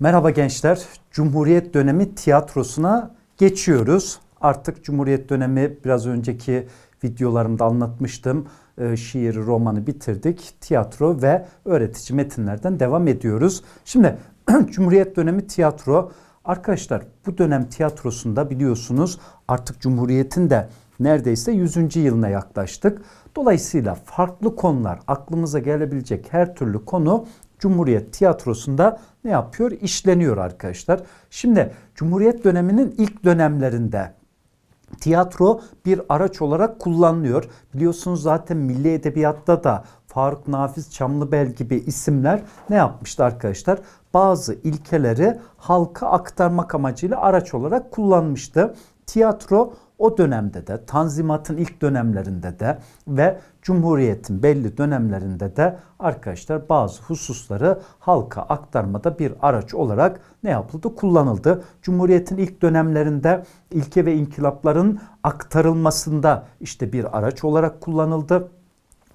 Merhaba gençler. Cumhuriyet dönemi tiyatrosuna geçiyoruz. Artık Cumhuriyet dönemi biraz önceki videolarımda anlatmıştım. Ee, şiiri, romanı bitirdik. Tiyatro ve öğretici metinlerden devam ediyoruz. Şimdi Cumhuriyet dönemi tiyatro. Arkadaşlar bu dönem tiyatrosunda biliyorsunuz artık Cumhuriyet'in de neredeyse 100. yılına yaklaştık. Dolayısıyla farklı konular aklımıza gelebilecek her türlü konu Cumhuriyet tiyatrosunda ne yapıyor? İşleniyor arkadaşlar. Şimdi Cumhuriyet döneminin ilk dönemlerinde tiyatro bir araç olarak kullanılıyor. Biliyorsunuz zaten milli edebiyatta da Faruk Nafiz Çamlıbel gibi isimler ne yapmıştı arkadaşlar? Bazı ilkeleri halka aktarmak amacıyla araç olarak kullanmıştı. Tiyatro o dönemde de Tanzimat'ın ilk dönemlerinde de ve Cumhuriyet'in belli dönemlerinde de arkadaşlar bazı hususları halka aktarmada bir araç olarak ne yapıldı? Kullanıldı. Cumhuriyet'in ilk dönemlerinde ilke ve inkılapların aktarılmasında işte bir araç olarak kullanıldı.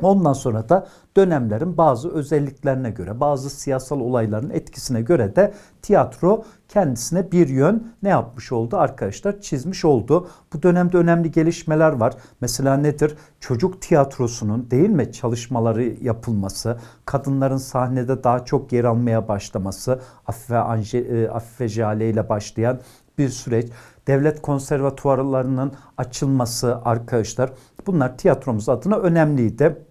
Ondan sonra da dönemlerin bazı özelliklerine göre, bazı siyasal olayların etkisine göre de tiyatro kendisine bir yön ne yapmış oldu arkadaşlar? Çizmiş oldu. Bu dönemde önemli gelişmeler var. Mesela nedir? Çocuk tiyatrosunun değil mi çalışmaları yapılması, kadınların sahnede daha çok yer almaya başlaması, Afife, Anje, e, Afife Jale ile başlayan bir süreç. Devlet konservatuvarlarının açılması arkadaşlar bunlar tiyatromuz adına önemliydi.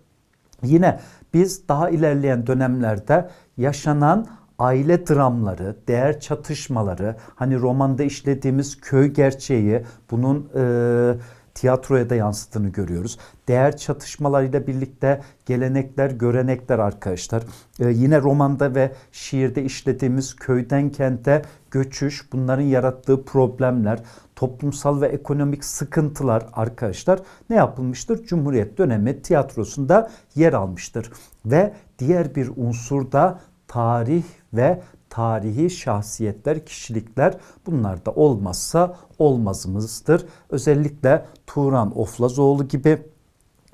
Yine biz daha ilerleyen dönemlerde yaşanan aile dramları, değer çatışmaları, hani romanda işlediğimiz köy gerçeği bunun e, tiyatroya da yansıttığını görüyoruz. Değer çatışmalarıyla birlikte gelenekler, görenekler arkadaşlar. Ee, yine romanda ve şiirde işlediğimiz köyden kente göçüş, bunların yarattığı problemler, toplumsal ve ekonomik sıkıntılar arkadaşlar ne yapılmıştır? Cumhuriyet dönemi tiyatrosunda yer almıştır. Ve diğer bir unsur da tarih ve tarihi şahsiyetler, kişilikler bunlar da olmazsa olmazımızdır. Özellikle Turan Oflazoğlu gibi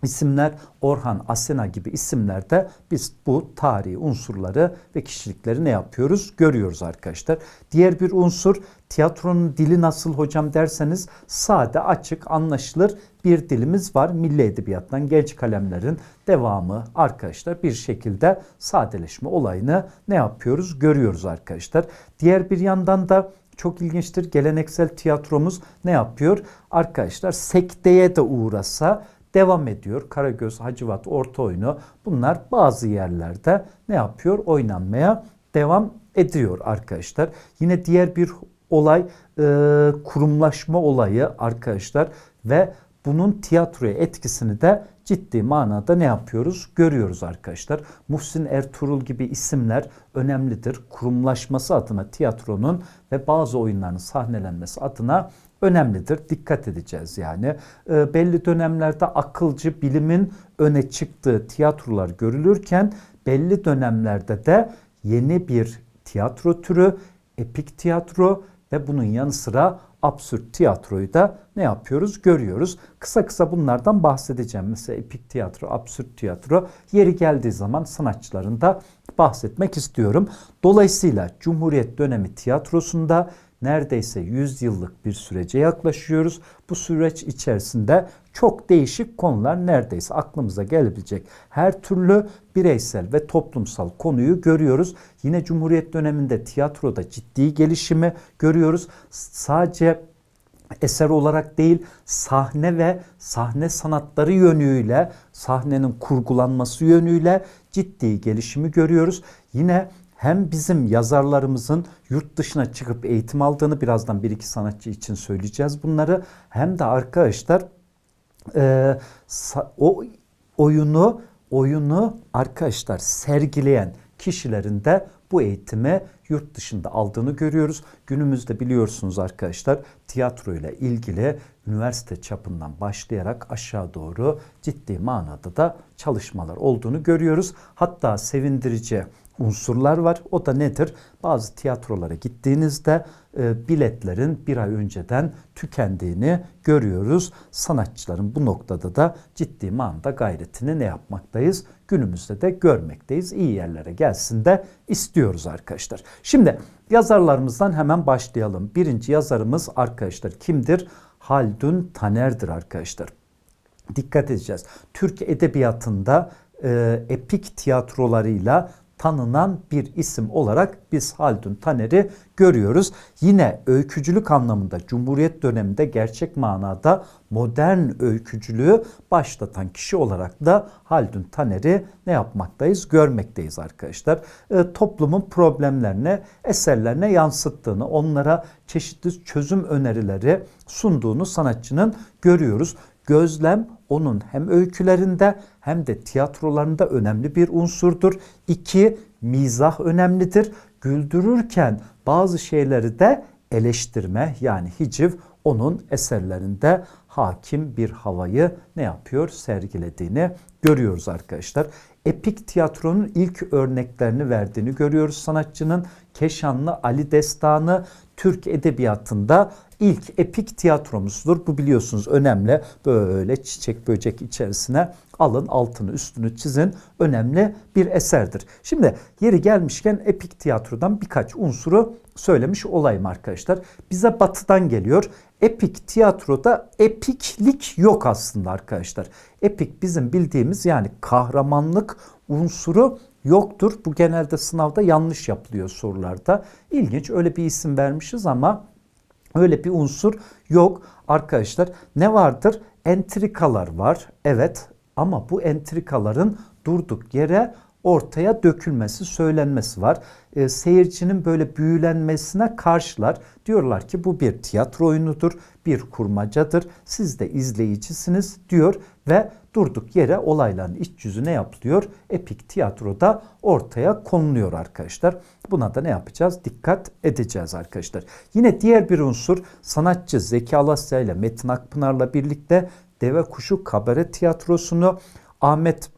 isimler Orhan Asena gibi isimlerde biz bu tarihi unsurları ve kişilikleri ne yapıyoruz? Görüyoruz arkadaşlar. Diğer bir unsur tiyatronun dili nasıl hocam derseniz sade, açık, anlaşılır bir dilimiz var. Milli Edebiyattan genç kalemlerin devamı arkadaşlar bir şekilde sadeleşme olayını ne yapıyoruz? Görüyoruz arkadaşlar. Diğer bir yandan da çok ilginçtir. Geleneksel tiyatromuz ne yapıyor? Arkadaşlar sekteye de uğrasa devam ediyor. Karagöz, Hacivat, Orta oyunu bunlar bazı yerlerde ne yapıyor? Oynanmaya devam ediyor arkadaşlar. Yine diğer bir olay e, kurumlaşma olayı arkadaşlar ve bunun tiyatroya etkisini de ciddi manada ne yapıyoruz? Görüyoruz arkadaşlar. Muhsin Ertuğrul gibi isimler önemlidir. Kurumlaşması adına tiyatronun ve bazı oyunların sahnelenmesi adına önemlidir. Dikkat edeceğiz yani. E, belli dönemlerde akılcı bilimin öne çıktığı tiyatrolar görülürken belli dönemlerde de yeni bir tiyatro türü, epik tiyatro ve bunun yanı sıra absürt tiyatroyu da ne yapıyoruz? Görüyoruz. Kısa kısa bunlardan bahsedeceğim. Mesela epik tiyatro, absürt tiyatro yeri geldiği zaman sanatçıların da bahsetmek istiyorum. Dolayısıyla Cumhuriyet dönemi tiyatrosunda neredeyse 100 yıllık bir sürece yaklaşıyoruz. Bu süreç içerisinde çok değişik konular neredeyse aklımıza gelebilecek her türlü bireysel ve toplumsal konuyu görüyoruz. Yine Cumhuriyet döneminde tiyatroda ciddi gelişimi görüyoruz. Sadece eser olarak değil sahne ve sahne sanatları yönüyle sahnenin kurgulanması yönüyle ciddi gelişimi görüyoruz. Yine hem bizim yazarlarımızın yurt dışına çıkıp eğitim aldığını birazdan bir iki sanatçı için söyleyeceğiz bunları. Hem de arkadaşlar e, o oyunu oyunu arkadaşlar sergileyen kişilerin de bu eğitimi yurt dışında aldığını görüyoruz. Günümüzde biliyorsunuz arkadaşlar tiyatro ile ilgili üniversite çapından başlayarak aşağı doğru ciddi manada da çalışmalar olduğunu görüyoruz. Hatta sevindirici unsurlar var. O da nedir? Bazı tiyatrolara gittiğinizde e, biletlerin bir ay önceden tükendiğini görüyoruz. Sanatçıların bu noktada da ciddi manada gayretini ne yapmaktayız? Günümüzde de görmekteyiz. İyi yerlere gelsin de istiyoruz arkadaşlar. Şimdi yazarlarımızdan hemen başlayalım. Birinci yazarımız arkadaşlar kimdir? Haldun Taner'dir arkadaşlar. Dikkat edeceğiz. Türk edebiyatında e, epik tiyatrolarıyla tanınan bir isim olarak biz Haldun Taner'i görüyoruz. Yine öykücülük anlamında Cumhuriyet döneminde gerçek manada modern öykücülüğü başlatan kişi olarak da Haldun Taner'i ne yapmaktayız? Görmekteyiz arkadaşlar. E, toplumun problemlerine, eserlerine yansıttığını, onlara çeşitli çözüm önerileri sunduğunu sanatçının görüyoruz. Gözlem onun hem öykülerinde hem de tiyatrolarında önemli bir unsurdur. İki, mizah önemlidir. Güldürürken bazı şeyleri de eleştirme yani hiciv onun eserlerinde hakim bir havayı ne yapıyor? Sergilediğini görüyoruz arkadaşlar. Epik tiyatronun ilk örneklerini verdiğini görüyoruz sanatçının. Keşanlı Ali Destanı Türk edebiyatında ilk epik tiyatromuzdur. Bu biliyorsunuz önemli. Böyle çiçek böcek içerisine alın altını üstünü çizin. Önemli bir eserdir. Şimdi yeri gelmişken epik tiyatrodan birkaç unsuru söylemiş olayım arkadaşlar. Bize batıdan geliyor. Epik tiyatroda epiklik yok aslında arkadaşlar. Epik bizim bildiğimiz yani kahramanlık unsuru yoktur. Bu genelde sınavda yanlış yapılıyor sorularda. İlginç öyle bir isim vermişiz ama öyle bir unsur yok arkadaşlar. Ne vardır? Entrikalar var. Evet ama bu entrikaların durduk yere ortaya dökülmesi, söylenmesi var. E, seyircinin böyle büyülenmesine karşılar. Diyorlar ki bu bir tiyatro oyunudur, bir kurmacadır. Siz de izleyicisiniz diyor ve durduk yere olayların iç yüzü ne yapılıyor? Epik tiyatroda ortaya konuluyor arkadaşlar. Buna da ne yapacağız? Dikkat edeceğiz arkadaşlar. Yine diğer bir unsur sanatçı Zeki Alasya ile Metin Akpınar'la birlikte Deve Kuşu Kabare Tiyatrosu'nu Ahmet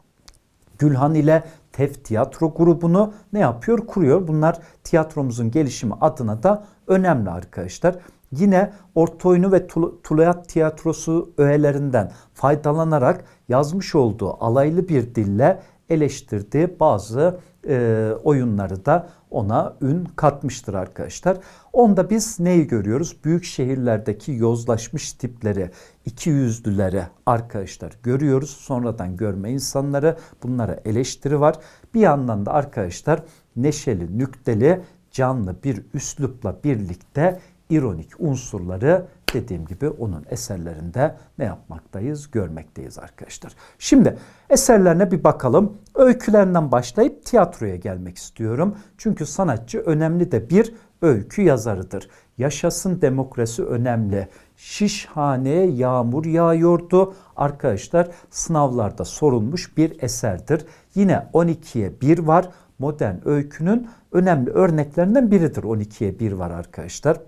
Gülhan ile TEF tiyatro grubunu ne yapıyor? Kuruyor. Bunlar tiyatromuzun gelişimi adına da önemli arkadaşlar. Yine orta oyunu ve Tulayat tiyatrosu öğelerinden faydalanarak yazmış olduğu alaylı bir dille eleştirdiği bazı e, oyunları da ona ün katmıştır arkadaşlar. Onda biz neyi görüyoruz? Büyük şehirlerdeki yozlaşmış tipleri, iki yüzlüleri arkadaşlar görüyoruz. Sonradan görme insanları bunlara eleştiri var. Bir yandan da arkadaşlar neşeli, nükteli, canlı bir üslupla birlikte ironik unsurları dediğim gibi onun eserlerinde ne yapmaktayız? Görmekteyiz arkadaşlar. Şimdi eserlerine bir bakalım. Öykülerinden başlayıp tiyatroya gelmek istiyorum. Çünkü sanatçı önemli de bir öykü yazarıdır. Yaşasın demokrasi önemli. Şişhaneye yağmur yağıyordu. Arkadaşlar sınavlarda sorulmuş bir eserdir. Yine 12'ye 1 var. Modern öykünün önemli örneklerinden biridir. 12'ye 1 var arkadaşlar.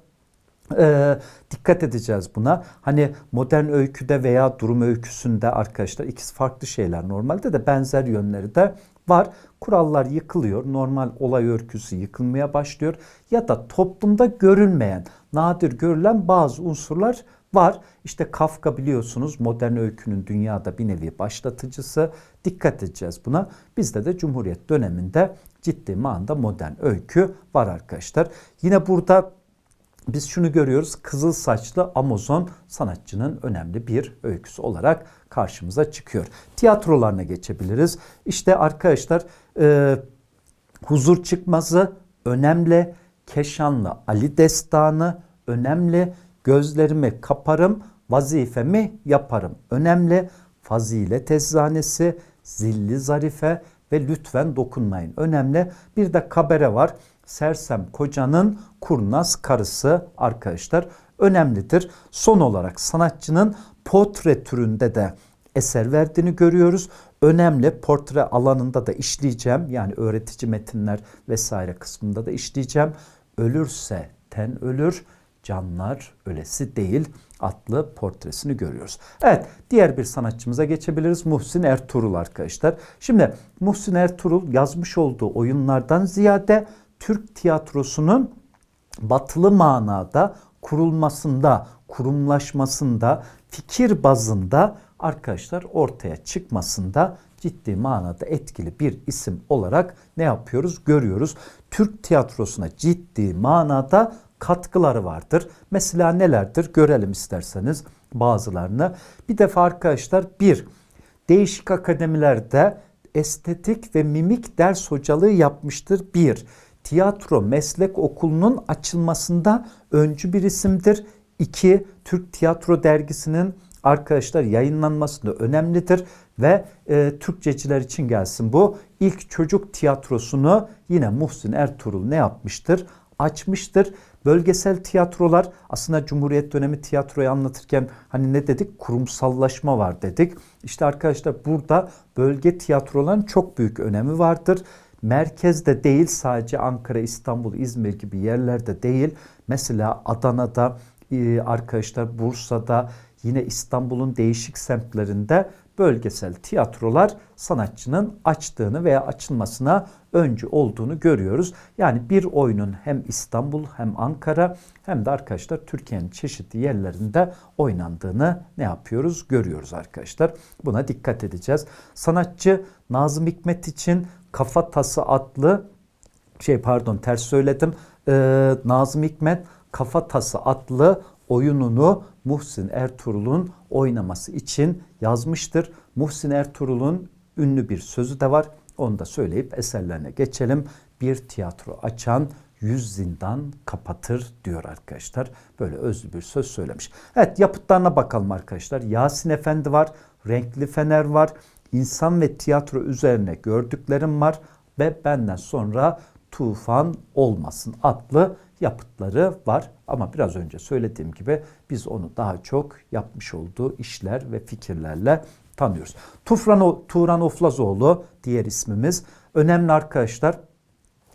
Ee, dikkat edeceğiz buna. Hani modern öyküde veya durum öyküsünde arkadaşlar ikisi farklı şeyler. Normalde de benzer yönleri de var. Kurallar yıkılıyor. Normal olay örgüsü yıkılmaya başlıyor. Ya da toplumda görülmeyen, nadir görülen bazı unsurlar var. İşte Kafka biliyorsunuz modern öykünün dünyada bir nevi başlatıcısı. Dikkat edeceğiz buna. Bizde de Cumhuriyet döneminde ciddi manada modern öykü var arkadaşlar. Yine burada biz şunu görüyoruz. Kızıl saçlı Amazon sanatçının önemli bir öyküsü olarak karşımıza çıkıyor. Tiyatrolarına geçebiliriz. İşte arkadaşlar e, Huzur Çıkmazı önemli. Keşanlı Ali Destanı önemli. Gözlerimi kaparım, vazifemi yaparım. Önemli. Fazilet Eczanesi, Zilli Zarife ve Lütfen Dokunmayın. Önemli. Bir de kabere var. Sersem Koca'nın kurnaz karısı arkadaşlar önemlidir. Son olarak sanatçının portre türünde de eser verdiğini görüyoruz. Önemli portre alanında da işleyeceğim. Yani öğretici metinler vesaire kısmında da işleyeceğim. Ölürse ten ölür, Canlar Ölesi Değil adlı portresini görüyoruz. Evet diğer bir sanatçımıza geçebiliriz. Muhsin Ertuğrul arkadaşlar. Şimdi Muhsin Ertuğrul yazmış olduğu oyunlardan ziyade Türk tiyatrosunun batılı manada kurulmasında, kurumlaşmasında, fikir bazında arkadaşlar ortaya çıkmasında ciddi manada etkili bir isim olarak ne yapıyoruz? Görüyoruz. Türk tiyatrosuna ciddi manada katkıları vardır. Mesela nelerdir? Görelim isterseniz bazılarını. Bir defa arkadaşlar bir değişik akademilerde estetik ve mimik ders hocalığı yapmıştır. Bir, tiyatro meslek okulunun açılmasında öncü bir isimdir. İki, Türk Tiyatro Dergisi'nin arkadaşlar yayınlanmasında önemlidir ve e, Türkçeciler için gelsin bu. İlk çocuk tiyatrosunu yine Muhsin Ertuğrul ne yapmıştır? Açmıştır. Bölgesel tiyatrolar aslında Cumhuriyet dönemi tiyatroyu anlatırken hani ne dedik? Kurumsallaşma var dedik. İşte arkadaşlar burada bölge tiyatroların çok büyük önemi vardır merkezde değil sadece Ankara, İstanbul, İzmir gibi yerlerde değil. Mesela Adana'da arkadaşlar Bursa'da yine İstanbul'un değişik semtlerinde bölgesel tiyatrolar sanatçının açtığını veya açılmasına öncü olduğunu görüyoruz. Yani bir oyunun hem İstanbul hem Ankara hem de arkadaşlar Türkiye'nin çeşitli yerlerinde oynandığını ne yapıyoruz? Görüyoruz arkadaşlar. Buna dikkat edeceğiz. Sanatçı Nazım Hikmet için Kafa Tası adlı şey pardon ters söyledim. Ee, Nazım Hikmet Kafa Tası adlı oyununu Muhsin Ertuğrul'un oynaması için yazmıştır. Muhsin Ertuğrul'un ünlü bir sözü de var. Onu da söyleyip eserlerine geçelim. Bir tiyatro açan yüz zindan kapatır diyor arkadaşlar. Böyle özlü bir söz söylemiş. Evet yapıtlarına bakalım arkadaşlar. Yasin Efendi var, Renkli Fener var, İnsan ve tiyatro üzerine gördüklerim var ve benden sonra Tufan Olmasın adlı yapıtları var. Ama biraz önce söylediğim gibi biz onu daha çok yapmış olduğu işler ve fikirlerle tanıyoruz. Tufran, Turan Oflazoğlu diğer ismimiz. Önemli arkadaşlar.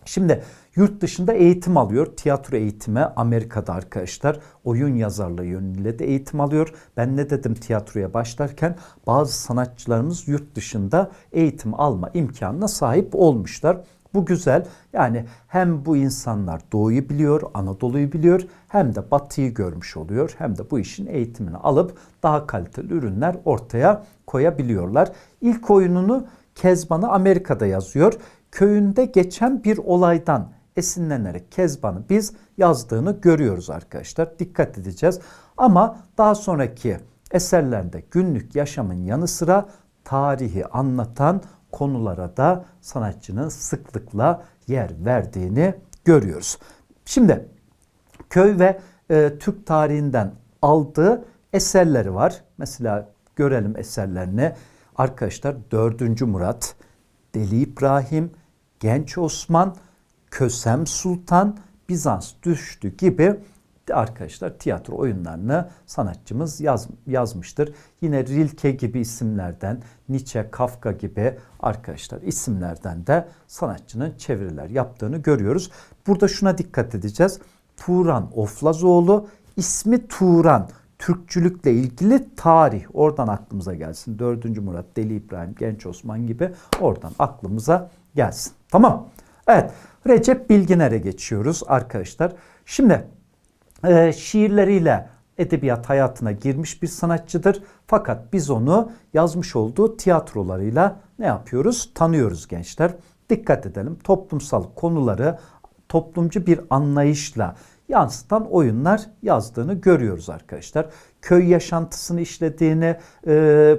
Şimdi yurt dışında eğitim alıyor. Tiyatro eğitimi Amerika'da arkadaşlar. Oyun yazarlığı yönüyle de eğitim alıyor. Ben ne dedim tiyatroya başlarken bazı sanatçılarımız yurt dışında eğitim alma imkanına sahip olmuşlar. Bu güzel. Yani hem bu insanlar doğuyu biliyor, Anadolu'yu biliyor hem de batıyı görmüş oluyor. Hem de bu işin eğitimini alıp daha kaliteli ürünler ortaya koyabiliyorlar. İlk oyununu Kezban'ı Amerika'da yazıyor. Köyünde geçen bir olaydan esinlenerek Kezban'ı biz yazdığını görüyoruz arkadaşlar. Dikkat edeceğiz. Ama daha sonraki eserlerinde günlük yaşamın yanı sıra tarihi anlatan konulara da sanatçının sıklıkla yer verdiğini görüyoruz. Şimdi köy ve e, Türk tarihinden aldığı eserleri var. Mesela görelim eserlerini. Arkadaşlar 4. Murat, Deli İbrahim, Genç Osman, Kösem Sultan, Bizans düştü gibi arkadaşlar tiyatro oyunlarını sanatçımız yaz, yazmıştır. Yine Rilke gibi isimlerden, Nietzsche, Kafka gibi arkadaşlar isimlerden de sanatçının çeviriler yaptığını görüyoruz. Burada şuna dikkat edeceğiz. Turan Oflazoğlu ismi Turan. Türkçülükle ilgili tarih oradan aklımıza gelsin. 4. Murat, Deli İbrahim, Genç Osman gibi oradan aklımıza gelsin. Tamam. Evet. Recep Bilginer'e geçiyoruz arkadaşlar. Şimdi e, şiirleriyle edebiyat hayatına girmiş bir sanatçıdır. Fakat biz onu yazmış olduğu tiyatrolarıyla ne yapıyoruz? Tanıyoruz gençler. Dikkat edelim. Toplumsal konuları toplumcu bir anlayışla yansıtan oyunlar yazdığını görüyoruz arkadaşlar. Köy yaşantısını işlediğini, e,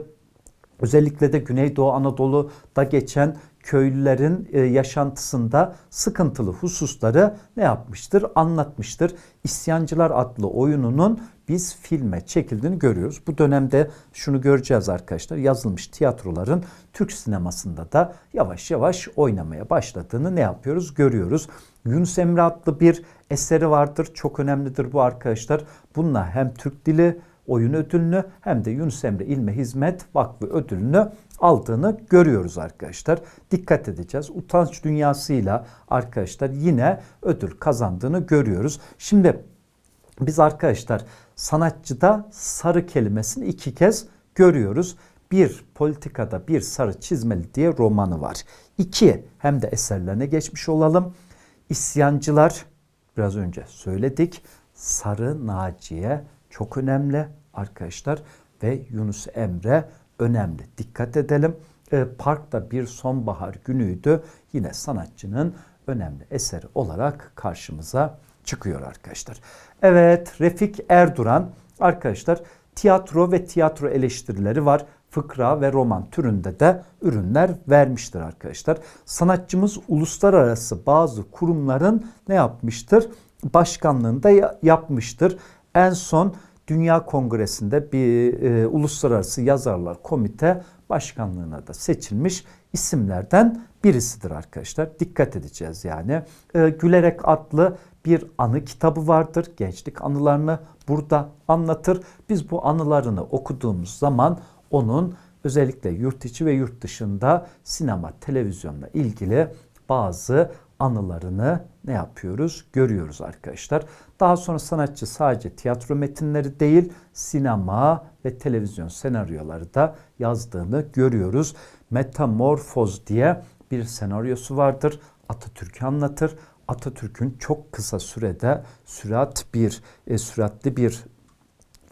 özellikle de Güneydoğu Anadolu'da geçen köylülerin e, yaşantısında sıkıntılı hususları ne yapmıştır? Anlatmıştır. İsyancılar adlı oyununun biz filme çekildiğini görüyoruz. Bu dönemde şunu göreceğiz arkadaşlar. Yazılmış tiyatroların Türk sinemasında da yavaş yavaş oynamaya başladığını ne yapıyoruz? Görüyoruz. Yunus Emre adlı bir eseri vardır. Çok önemlidir bu arkadaşlar. Bununla hem Türk dili oyun ödülünü hem de Yunus Emre İlme Hizmet Vakfı ödülünü aldığını görüyoruz arkadaşlar. Dikkat edeceğiz. Utanç dünyasıyla arkadaşlar yine ödül kazandığını görüyoruz. Şimdi Biz arkadaşlar sanatçıda sarı kelimesini iki kez görüyoruz. Bir politikada bir sarı çizmeli diye romanı var. İki hem de eserlerine geçmiş olalım. İsyancılar biraz önce söyledik. Sarı Naciye çok önemli arkadaşlar ve Yunus Emre önemli. Dikkat edelim. E, parkta bir sonbahar günüydü. Yine sanatçının önemli eseri olarak karşımıza çıkıyor arkadaşlar. Evet Refik Erduran arkadaşlar tiyatro ve tiyatro eleştirileri var. Fıkra ve roman türünde de ürünler vermiştir arkadaşlar. Sanatçımız uluslararası bazı kurumların ne yapmıştır? Başkanlığında yapmıştır. En son Dünya Kongresi'nde bir e, uluslararası yazarlar komite başkanlığına da seçilmiş isimlerden birisidir arkadaşlar. Dikkat edeceğiz yani. E, Gülerek adlı bir anı kitabı vardır. Gençlik anılarını burada anlatır. Biz bu anılarını okuduğumuz zaman onun özellikle yurt içi ve yurt dışında sinema, televizyonla ilgili bazı anılarını ne yapıyoruz? Görüyoruz arkadaşlar. Daha sonra sanatçı sadece tiyatro metinleri değil, sinema ve televizyon senaryoları da yazdığını görüyoruz. Metamorfoz diye bir senaryosu vardır. Atatürk'ü anlatır. Atatürk'ün çok kısa sürede sürat bir e, süratli bir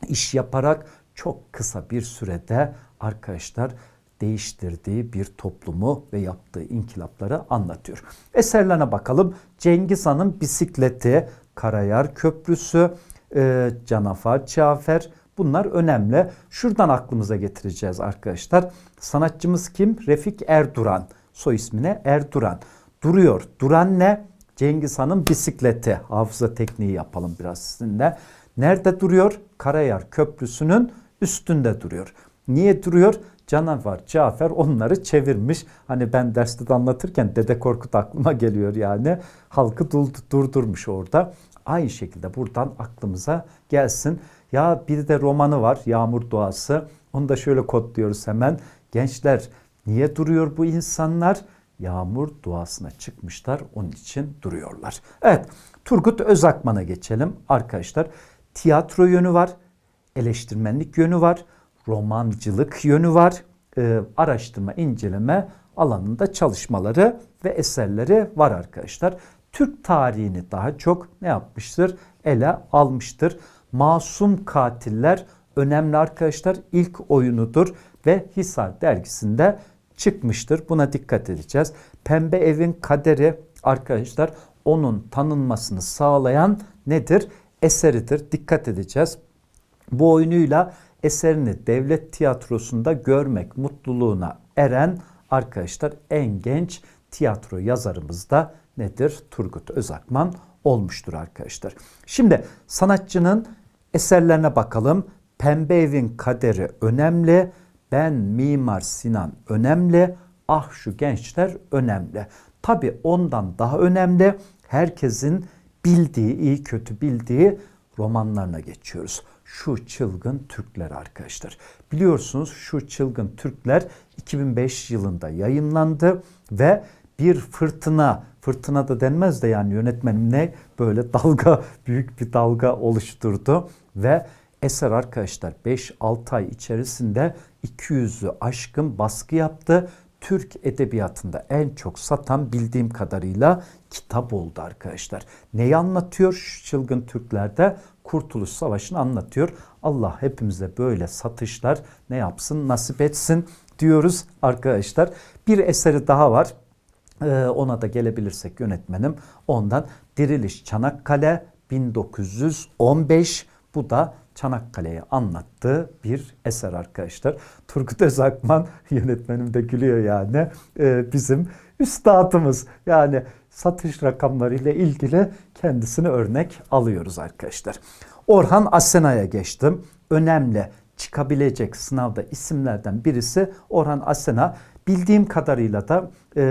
iş yaparak çok kısa bir sürede arkadaşlar değiştirdiği bir toplumu ve yaptığı inkılapları anlatıyor. Eserlerine bakalım. Cengiz Han'ın bisikleti, Karayar Köprüsü, e, Canafar Cafer bunlar önemli. Şuradan aklımıza getireceğiz arkadaşlar. Sanatçımız kim? Refik Erduran. Soy ismine Erduran. Duruyor. Duran ne? Cengiz Han'ın bisikleti. Hafıza tekniği yapalım biraz sizinle. Nerede duruyor? Karayar Köprüsü'nün üstünde duruyor. Niye duruyor? Canavar Cafer onları çevirmiş. Hani ben derste de anlatırken Dede Korkut aklıma geliyor yani. Halkı durdurmuş orada. Aynı şekilde buradan aklımıza gelsin. Ya bir de romanı var Yağmur Duası. Onu da şöyle kodluyoruz hemen. Gençler niye duruyor bu insanlar? Yağmur duasına çıkmışlar. Onun için duruyorlar. Evet Turgut Özakman'a geçelim arkadaşlar. Tiyatro yönü var. Eleştirmenlik yönü var romancılık yönü var. E, araştırma, inceleme alanında çalışmaları ve eserleri var arkadaşlar. Türk tarihini daha çok ne yapmıştır? Ele almıştır. Masum Katiller önemli arkadaşlar. İlk oyunudur ve Hisar dergisinde çıkmıştır. Buna dikkat edeceğiz. Pembe Evin Kaderi arkadaşlar onun tanınmasını sağlayan nedir? Eseridir. Dikkat edeceğiz. Bu oyunuyla eserini devlet tiyatrosunda görmek mutluluğuna eren arkadaşlar en genç tiyatro yazarımız da nedir? Turgut Özakman olmuştur arkadaşlar. Şimdi sanatçının eserlerine bakalım. Pembe Evin Kaderi önemli. Ben Mimar Sinan önemli. Ah şu gençler önemli. Tabi ondan daha önemli herkesin bildiği, iyi kötü bildiği romanlarına geçiyoruz şu çılgın Türkler arkadaşlar. Biliyorsunuz şu çılgın Türkler 2005 yılında yayınlandı ve bir fırtına, fırtına da denmez de yani yönetmenim ne böyle dalga, büyük bir dalga oluşturdu ve eser arkadaşlar 5-6 ay içerisinde 200'ü aşkın baskı yaptı. Türk edebiyatında en çok satan bildiğim kadarıyla kitap oldu arkadaşlar. Neyi anlatıyor şu çılgın Türklerde? Kurtuluş Savaşı'nı anlatıyor. Allah hepimize böyle satışlar ne yapsın nasip etsin diyoruz arkadaşlar. Bir eseri daha var. Ee, ona da gelebilirsek yönetmenim. Ondan Diriliş Çanakkale 1915 bu da Çanakkale'yi anlattığı bir eser arkadaşlar. Turgut Özakman yönetmenim de gülüyor yani. Ee, bizim üstadımız yani satış rakamları ile ilgili kendisini örnek alıyoruz arkadaşlar. Orhan Asena'ya geçtim. Önemli çıkabilecek sınavda isimlerden birisi Orhan Asena. Bildiğim kadarıyla da e,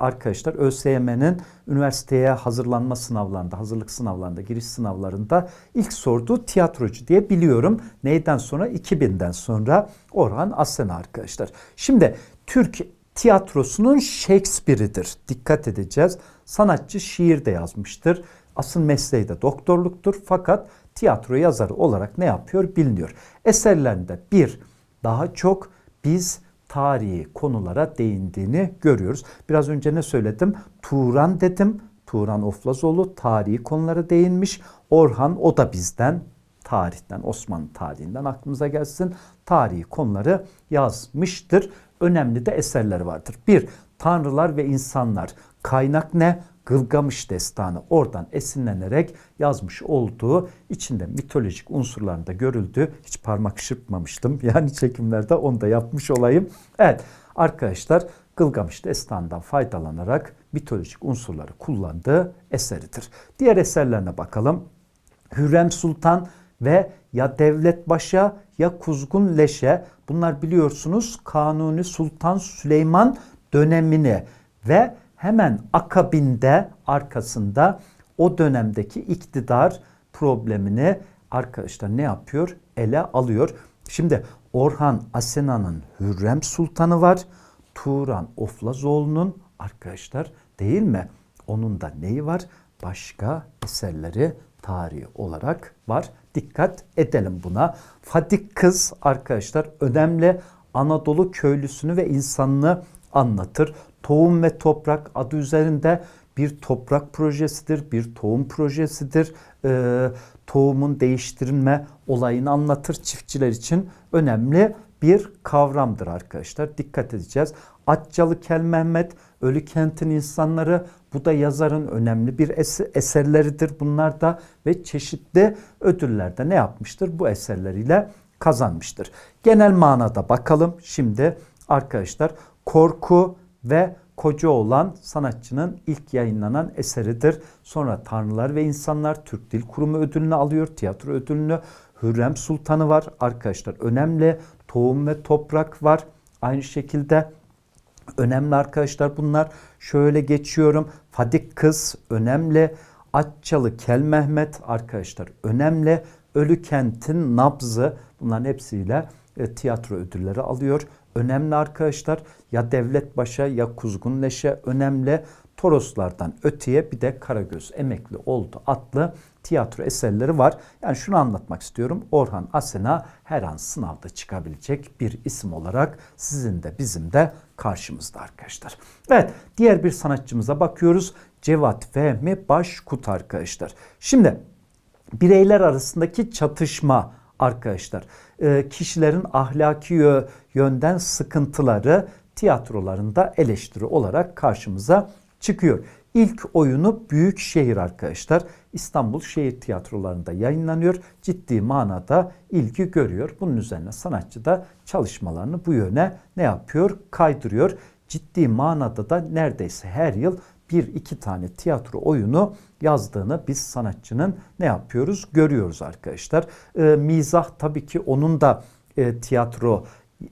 arkadaşlar ÖSYM'nin üniversiteye hazırlanma sınavlarında, hazırlık sınavlarında, giriş sınavlarında ilk sorduğu tiyatrocu diye biliyorum. Neyden sonra? 2000'den sonra Orhan Asena arkadaşlar. Şimdi Türk tiyatrosunun Shakespeare'idir. Dikkat edeceğiz. Sanatçı şiir de yazmıştır. Asıl mesleği de doktorluktur fakat tiyatro yazarı olarak ne yapıyor biliniyor. Eserlerinde bir daha çok biz tarihi konulara değindiğini görüyoruz. Biraz önce ne söyledim? Turan dedim. Turan Oflazoğlu tarihi konulara değinmiş. Orhan o da bizden tarihten, Osmanlı tarihinden aklımıza gelsin. Tarihi konuları yazmıştır. Önemli de eserleri vardır. Bir, Tanrılar ve İnsanlar. Kaynak ne? Gılgamış destanı oradan esinlenerek yazmış olduğu içinde mitolojik unsurlarında görüldü. Hiç parmak şırpmamıştım. Yani çekimlerde onu da yapmış olayım. Evet arkadaşlar Gılgamış destanından faydalanarak mitolojik unsurları kullandığı eseridir. Diğer eserlerine bakalım. Hürrem Sultan ve ya Devlet Başa ya Kuzgun Leşe bunlar biliyorsunuz Kanuni Sultan Süleyman dönemini ve hemen akabinde arkasında o dönemdeki iktidar problemini arkadaşlar ne yapıyor? Ele alıyor. Şimdi Orhan Asena'nın Hürrem Sultanı var. Turan Oflazoğlu'nun arkadaşlar değil mi? Onun da neyi var? Başka eserleri tarihi olarak var. Dikkat edelim buna. Fadik Kız arkadaşlar önemli Anadolu köylüsünü ve insanını anlatır. Tohum ve Toprak adı üzerinde bir toprak projesidir, bir tohum projesidir. Ee, tohumun değiştirilme olayını anlatır. Çiftçiler için önemli bir kavramdır arkadaşlar. Dikkat edeceğiz. Atçalı Kel Mehmet, Ölü Kent'in insanları bu da yazarın önemli bir eserleridir bunlar da ve çeşitli ödüllerde ne yapmıştır? Bu eserleriyle kazanmıştır. Genel manada bakalım şimdi arkadaşlar korku ve koca olan sanatçının ilk yayınlanan eseridir. Sonra Tanrılar ve İnsanlar Türk Dil Kurumu ödülünü alıyor. Tiyatro ödülünü. Hürrem Sultanı var arkadaşlar. Önemli. Tohum ve Toprak var. Aynı şekilde önemli arkadaşlar bunlar. Şöyle geçiyorum. Fadik Kız önemli. Atçalı Kel Mehmet arkadaşlar önemli. Ölü Kent'in Nabzı bunların hepsiyle e, tiyatro ödülleri alıyor. Önemli arkadaşlar ya Devlet Başa ya Kuzgun Leşe önemli. Toroslardan öteye bir de Karagöz emekli oldu adlı tiyatro eserleri var. Yani şunu anlatmak istiyorum. Orhan Asena her an sınavda çıkabilecek bir isim olarak sizin de bizim de karşımızda arkadaşlar. Evet diğer bir sanatçımıza bakıyoruz. Cevat Fehmi Başkut arkadaşlar. Şimdi bireyler arasındaki çatışma arkadaşlar. E, kişilerin ahlaki yönden sıkıntıları tiyatrolarında eleştiri olarak karşımıza çıkıyor. İlk oyunu Büyük Şehir arkadaşlar. İstanbul Şehir Tiyatrolarında yayınlanıyor. Ciddi manada ilgi görüyor. Bunun üzerine sanatçı da çalışmalarını bu yöne ne yapıyor? Kaydırıyor. Ciddi manada da neredeyse her yıl bir iki tane tiyatro oyunu yazdığını biz sanatçının ne yapıyoruz görüyoruz arkadaşlar. E, mizah tabii ki onun da e, tiyatro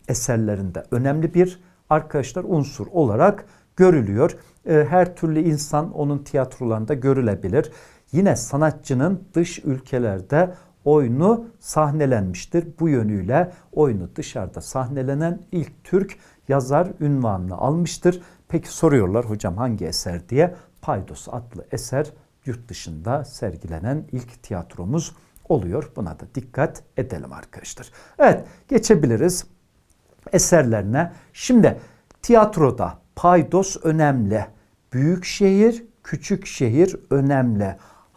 eserlerinde önemli bir arkadaşlar unsur olarak görülüyor. E, her türlü insan onun tiyatrolarında görülebilir. Yine sanatçının dış ülkelerde oyunu sahnelenmiştir. Bu yönüyle oyunu dışarıda sahnelenen ilk Türk yazar ünvanını almıştır. Peki soruyorlar hocam hangi eser diye. Paydos adlı eser yurt dışında sergilenen ilk tiyatromuz oluyor. Buna da dikkat edelim arkadaşlar. Evet geçebiliriz eserlerine. Şimdi tiyatroda paydos önemli. Büyük şehir, küçük şehir önemli.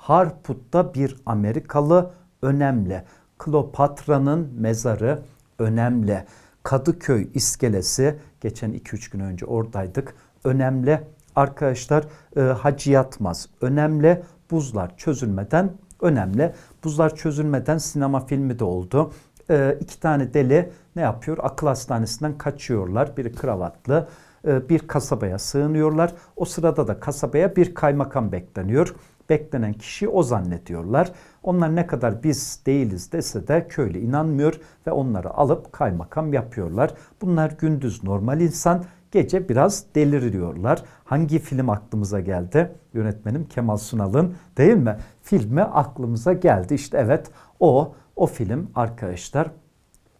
Harput'ta bir Amerikalı önemli. Kleopatra'nın mezarı önemli. Kadıköy iskelesi geçen 2-3 gün önce oradaydık. Önemli arkadaşlar e, Hacı Yatmaz önemli. Buzlar çözülmeden önemli. Buzlar çözülmeden sinema filmi de oldu. E, iki tane deli ne yapıyor? Akıl hastanesinden kaçıyorlar. Biri kravatlı bir kasabaya sığınıyorlar. O sırada da kasabaya bir kaymakam bekleniyor. Beklenen kişi o zannediyorlar. Onlar ne kadar biz değiliz dese de köylü inanmıyor ve onları alıp kaymakam yapıyorlar. Bunlar gündüz normal insan, gece biraz deliriyorlar. Hangi film aklımıza geldi? Yönetmenim Kemal Sunal'ın değil mi? Filmi aklımıza geldi. İşte evet o o film arkadaşlar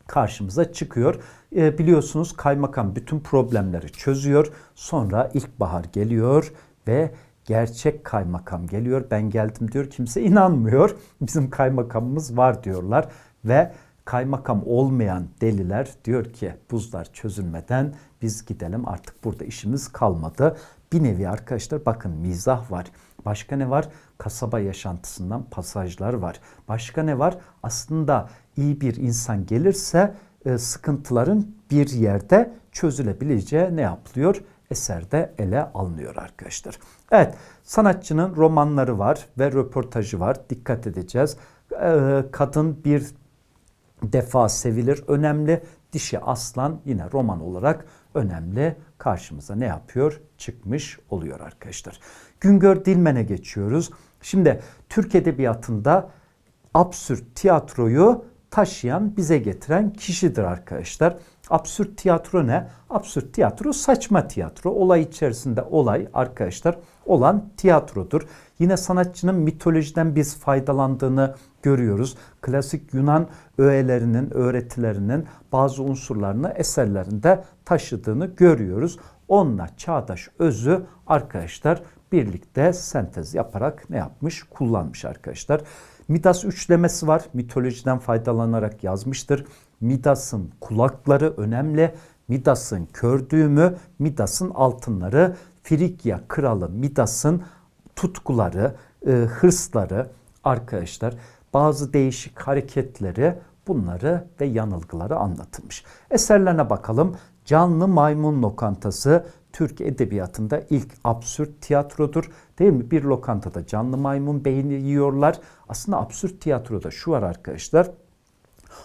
karşımıza çıkıyor. E, biliyorsunuz kaymakam bütün problemleri çözüyor. Sonra ilkbahar geliyor ve gerçek kaymakam geliyor. Ben geldim diyor. Kimse inanmıyor. Bizim kaymakamımız var diyorlar ve kaymakam olmayan deliler diyor ki buzlar çözülmeden biz gidelim artık burada işimiz kalmadı. Bir nevi arkadaşlar bakın mizah var. Başka ne var? Kasaba yaşantısından pasajlar var. Başka ne var? Aslında iyi bir insan gelirse e, sıkıntıların bir yerde çözülebileceği ne yapılıyor? Eserde ele alınıyor arkadaşlar. Evet sanatçının romanları var ve röportajı var. Dikkat edeceğiz. E, kadın bir defa sevilir önemli. Dişi aslan yine roman olarak önemli. Karşımıza ne yapıyor? Çıkmış oluyor arkadaşlar. Güngör Dilmen'e geçiyoruz. Şimdi Türk Edebiyatı'nda absürt tiyatroyu taşıyan, bize getiren kişidir arkadaşlar. Absürt tiyatro ne? Absürt tiyatro saçma tiyatro. Olay içerisinde olay arkadaşlar olan tiyatrodur. Yine sanatçının mitolojiden biz faydalandığını görüyoruz. Klasik Yunan öğelerinin, öğretilerinin bazı unsurlarını eserlerinde taşıdığını görüyoruz. Onunla çağdaş özü arkadaşlar birlikte sentez yaparak ne yapmış? Kullanmış arkadaşlar. Midas üçlemesi var. Mitolojiden faydalanarak yazmıştır. Midas'ın kulakları önemli. Midas'ın kör düğümü, Midas'ın altınları, Frikya kralı Midas'ın tutkuları, e, hırsları arkadaşlar bazı değişik hareketleri bunları ve yanılgıları anlatılmış. Eserlerine bakalım. Canlı Maymun Lokantası Türk edebiyatında ilk absürt tiyatrodur. Değil mi? Bir lokantada canlı maymun beyni yiyorlar. Aslında absürt tiyatroda şu var arkadaşlar.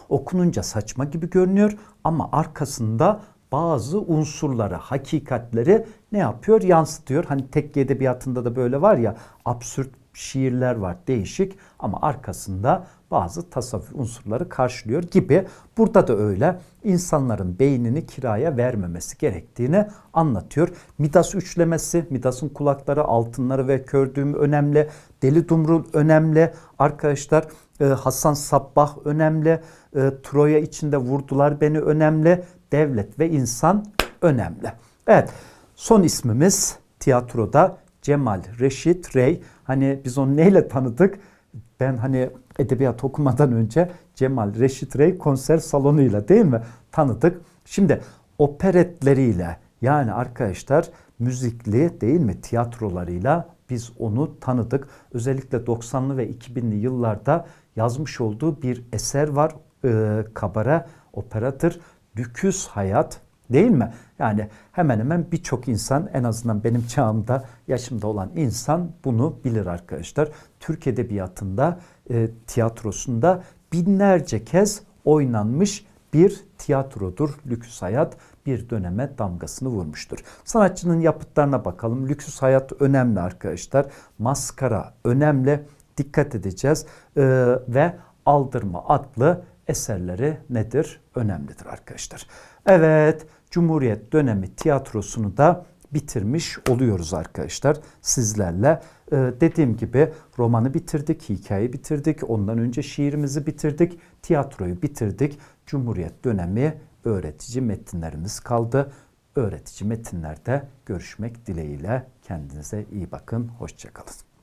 Okununca saçma gibi görünüyor ama arkasında bazı unsurları, hakikatleri ne yapıyor? Yansıtıyor. Hani tekke edebiyatında da böyle var ya absürt şiirler var değişik ama arkasında bazı tasavvuf unsurları karşılıyor gibi. Burada da öyle insanların beynini kiraya vermemesi gerektiğini anlatıyor. Midas üçlemesi, Midas'ın kulakları, altınları ve kördüğüm önemli. Deli Dumrul önemli. Arkadaşlar e, Hasan Sabbah önemli. E, Troya içinde vurdular beni önemli. Devlet ve insan önemli. Evet son ismimiz tiyatroda Cemal Reşit Rey. Hani biz onu neyle tanıdık? Ben hani edebiyat okumadan önce Cemal Reşit Rey konser salonuyla değil mi tanıdık. Şimdi operetleriyle yani arkadaşlar müzikli değil mi tiyatrolarıyla biz onu tanıdık. Özellikle 90'lı ve 2000'li yıllarda yazmış olduğu bir eser var. Ee, kabara operadır. Lüküs Hayat Değil mi? Yani hemen hemen birçok insan en azından benim çağımda yaşımda olan insan bunu bilir arkadaşlar. Türk Edebiyatı'nda e, tiyatrosunda binlerce kez oynanmış bir tiyatrodur. Lüküs Hayat bir döneme damgasını vurmuştur. Sanatçının yapıtlarına bakalım. Lüküs Hayat önemli arkadaşlar. Maskara önemli. Dikkat edeceğiz. Ee, ve Aldırma adlı eserleri nedir? Önemlidir arkadaşlar. Evet, Cumhuriyet dönemi tiyatrosunu da bitirmiş oluyoruz arkadaşlar sizlerle. Ee, dediğim gibi romanı bitirdik, hikayeyi bitirdik, ondan önce şiirimizi bitirdik, tiyatroyu bitirdik. Cumhuriyet dönemi öğretici metinlerimiz kaldı. Öğretici metinlerde görüşmek dileğiyle kendinize iyi bakın, hoşçakalın.